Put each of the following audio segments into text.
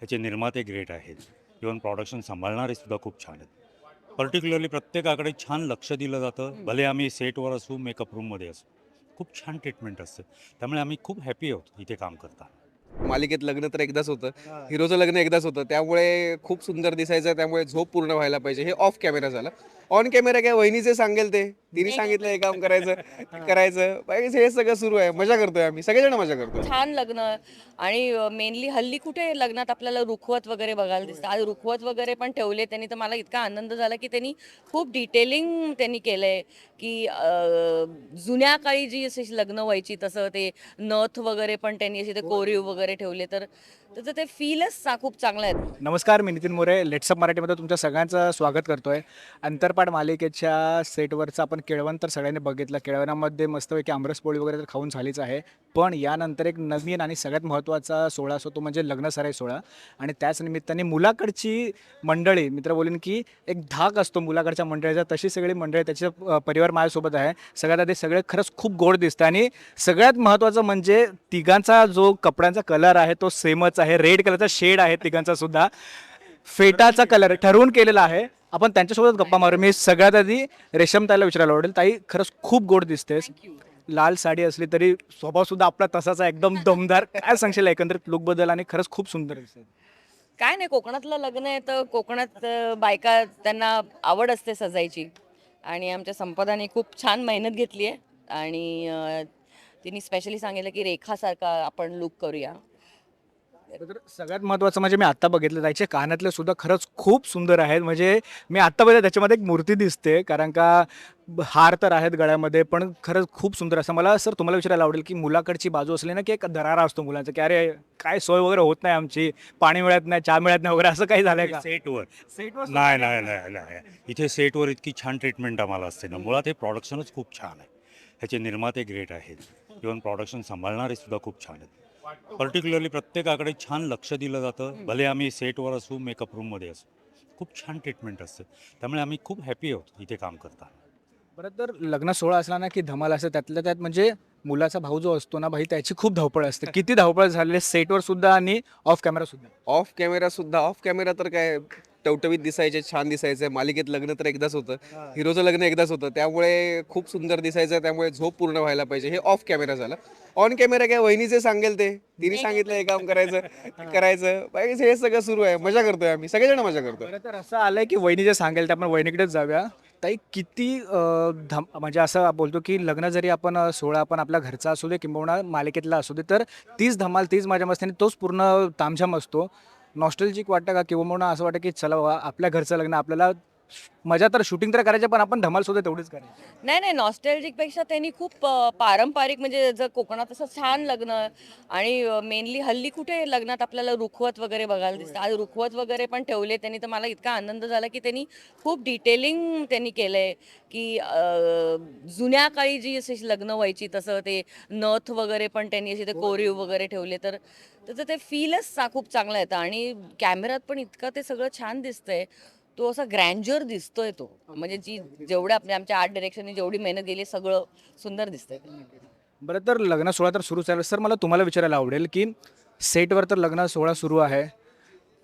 ह्याचे निर्माते ग्रेट आहेत. इवन प्रॉडक्शन सांभाळणारे सुद्धा खूप छान आहेत. पर्टिक्युलरली प्रत्येकाकडे छान लक्ष दिलं जातं. भले आम्ही सेटवर असू मेकअप रूममध्ये असू. खूप छान ट्रीटमेंट असते. त्यामुळे आम्ही खूप हॅपी आहोत इथे काम करताना. मालिकेत लग्न तर एकदाच होतं. हिरोचं लग्न एकदाच होतं. त्यामुळे खूप सुंदर दिसायचं. त्यामुळे झोप पूर्ण व्हायला पाहिजे. हे ऑफ कॅमेरा झालं. ऑन कॅमेरा काय वहिनीचे सांगेल ते. तिने सांगितलं हे काम करायचं करायचं. बाकी हे सगळं सुरू आहे. मजा करतोय आम्ही. सगळेजण मजा करतोय. छान लग्न. आणि मेनली हल्ली कुठे लग्नात आपल्याला रुखवत वगैरे बघायला दिसतं. आज रुखवत वगैरे पण ठेवले. त्यांनी तर मला इतका आनंद झाला की त्यांनी खूप डिटेलिंग त्यांनी केलंय की अं, जुन्या काळी जी अशी लग्न व्हायची तसं ते नथ वगैरे पण त्यांनी असे ते कोरीव वगैरे ठेवले. तर त्याचं ते फीलच खूप चांगलं आहे नमस्कार मी नितीन मोरे. लेट्सअप मराठीमध्ये तुमच्या सगळ्यांचं स्वागत करतोय. अंतरपाठ मालिकेच्या सेटवरचं आपण केळवण तर सगळ्यांनी बघितलं. केळवणामध्ये मस्तपैकी आमरस पोळी वगैरे तर खाऊन झालीच आहे. पण यानंतर एक नवीन आणि सगळ्यात महत्त्वाचा सोहळा असतो तो म्हणजे लग्नसराई सोहळा. आणि त्याच निमित्ताने मुलाकडची मंडळी मित्र बोलीन की एक धाक असतो मुलाकडच्या मंडळीचा. तशी सगळी मंडळी त्याचे परिवार माझ्यासोबत आहे. सगळ्यात आधी सगळे खरंच खूप गोड दिसतं आणि सगळ्यात महत्त्वाचं म्हणजे तिघांचा जो कपड्यांचा कलर आहे तो सेमच आहे रेड कलरचा शेड आहे तिघांचा सुद्धा. फेटाचा कलर ठरवून केलेला आहे. आपण त्यांच्यासोबत गप्पा मारू. मी सगळ्यात आधी रेशम ताईला विचारायला आवडेल. ताई खरंच खूप गोड दिसतेस. लाल साडी असली तरी स्वभाव सुद्धा आपला तसाच एकदम दमदार. काय सांगशील एकंदरीत लुकबद्दल आणि खरंच खूप सुंदर दिसते काय नाही कोकणातलं लग्न आहे तर कोकणात बायका त्यांना आवड असते सजायची. आणि आमच्या संपदाने खूप छान मेहनत घेतली आहे. आणि तिने स्पेशली सांगितलं की रेखासारखा आपण लुक करूया. तर सगळ्यात महत्त्वाचं म्हणजे मी आत्ता बघितलं त्याचे कानातले सुद्धा खरंच खूप सुंदर आहेत. म्हणजे मी आत्ता बघितलं त्याच्यामध्ये एक मूर्ती दिसते कारण का ब- हार तर आहेत गळ्यामध्ये पण खरंच खूप सुंदर. असं मला सर तुम्हाला विचारायला आवडेल की मुलाकडची बाजू असली ना की एक दरारा असतो मुलांचा की अरे काय सोय वगैरे होत नाही आमची पाणी मिळत नाही चहा मिळत नाही वगैरे असं काही झालंय का? सेटवर. सेटवर नाही नाही नाही नाही. इथे सेटवर इतकी छान ट्रीटमेंट आम्हाला असते ना. मुळात हे प्रॉडक्शनच खूप छान आहे. ह्याचे निर्माते ग्रेट आहेत. इवन प्रॉडक्शन सांभाळणारे सुद्धा खूप छान आहेत. पर्टिक्युलरली प्रत्येकाकडे छान लक्ष दिलं जातं. भले आम्ही सेटवर असू मेकअप रूममध्ये असू. खूप छान ट्रीटमेंट असते. त्यामुळे आम्ही खूप हॅपी आहोत इथे काम करताना. बरं तर लग्न सोहळा असला ना की धमाल असते त्यातल्या त्यात म्हणजे मुलाचा भाऊ जो असतो ना भाई त्याची खूप धावपळ असते. किती धावपळ झालेली सेटवर सुद्धा आणि ऑफ कॅमेरा सुद्धा? ऑफ कॅमेरा सुद्धा ऑफ कॅमेरा तर काय टवटवीत दिसायचे छान दिसायचे. मालिकेत लग्न तर एकदाच होतं. हिरोचं लग्न एकदाच होतं. त्यामुळे खूप सुंदर दिसायचं त्यामुळे झोप पूर्ण व्हायला पाहिजे. हे ऑफ कॅमेरा झालं. ऑन कॅमेरा काय वहिनीचे सांगेल ते. तिने सांगितलं हे काम करायचं करायचं. बाकी हे सगळं सुरू आहे. मजा करतोय आम्ही. सगळेजण मजा करतोय. तर असं आलंय की वहिनी जे सांगेल ते आपण वहिनीकडेच जाऊया. ताई किती धम म्हणजे असं बोलतो की लग्न जरी आपण सोहळा आपण आपल्या घरचा असू दे किंबहुना मालिकेतला असू दे तर तीच धमाल तीच माझ्या मस्तीने तोच पूर्ण तामझाम असतो. नॉस्टलजिक वाटतं का? किंवा म्हणून असं वाटतं की चला बाबा आपल्या घरचं लग्न आपल्याला मजा तर शूटिंग तर करायचं पण आपण धमाल सुद्धा तेवढीच करायची. नाही नाही नॉस्टॅल्जिकपेक्षा त्यांनी खूप अं, पारंपरिक म्हणजे जर कोकणात असं छान लग्न आणि मेनली हल्ली कुठे लग्नात आपल्याला रुखवत वगैरे बघायला दिसतं. आज रुखवत वगैरे पण ठेवले त्यांनी तर मला इतका आनंद झाला की त्यांनी खूप डिटेलिंग त्यांनी केलंय की अं, जुन्या काळी जी अशी लग्न व्हायची तसं ते नथ वगैरे पण त्यांनी असे ते कोरीव वगैरे ठेवले तर त्याचं ते फीलच खूप चांगलं येतं. आणि कॅमेऱ्यात पण इतकं ते सगळं छान दिसतंय. तो असा ग्रँज्युअर दिसतोय तो. म्हणजे जी जेवढ्या आपल्या आमच्या आर्ट डिरेक्शनने जेवढी मेहनत गेली सगळं सुंदर दिसतंय. बरं तर लग्न सोहळा तर सुरू आहे. सर मला तुम्हाला विचारायला आवडेल की सेटवर तर लग्न सोहळा सुरू आहे.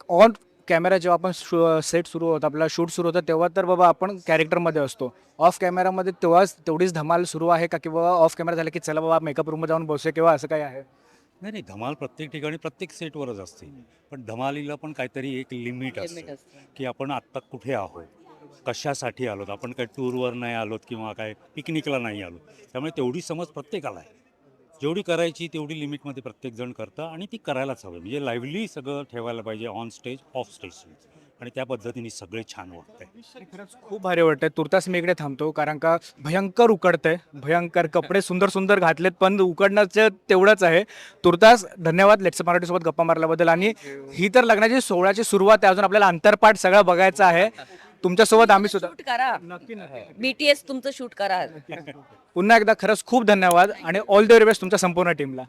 ऑन कॅमेरा जेव्हा आपण सेट सुरू होतं आपला शूट सुरू होतं तेव्हा तर बाबा आपण कॅरेक्टरमध्ये असतो. ऑफ कॅमेरामध्ये तेव्हाच तेवढीच धमाल सुरू आहे का? किंवा ऑफ कॅमेरा झाला की चला बाबा मेकअप रूममध्ये जाऊन बसूया किंवा असं काय आहे? नाही नाही धमाल प्रत्येक ठिकाणी प्रत्येक सेटवरच असते. पण धमालीला पण काहीतरी एक लिमिट असतं. की आपण आत्ता कुठे आहोत? कशासाठी आलोत? आपण काही टूरवर नाही आलोत किंवा काय पिकनिकला नाही आलो त्यामुळे तेवढी समज प्रत्येकाला आहे. जेवढी करायची तेवढी लिमिटमध्ये प्रत्येकजण करतं आणि ती करायलाच हवी. म्हणजे लाईव्हली सगळं ठेवायला पाहिजे ऑन स्टेज ऑफ स्टेज आणि त्या पद्धतीने सगळे छान वाटतंय खरंच खूप भारी वाटतंय. तुर्तास मी इकडे थांबतो कारण का भयंकर उकडतंय. भयंकर कपडे सुंदर सुंदर घातलेत पण उकडण्याचं तेवढंच आहे. तुर्तास धन्यवाद लेट्स मराठीसोबत गप्पा मारल्याबद्दल. आणि ही तर लग्नाची सोहळ्याची सुरुवात आहे. अजून आपल्याला अंतरपाठ सगळं बघायचं आहे. तुमच्यासोबत आम्ही सुद्धा शूट करा. नक्की नक्की. बीटीएस तुमचं शूट करा. पुन्हा एकदा खरंच खूप धन्यवाद. आणि ऑल द बेस्ट तुमच्या संपूर्ण टीमला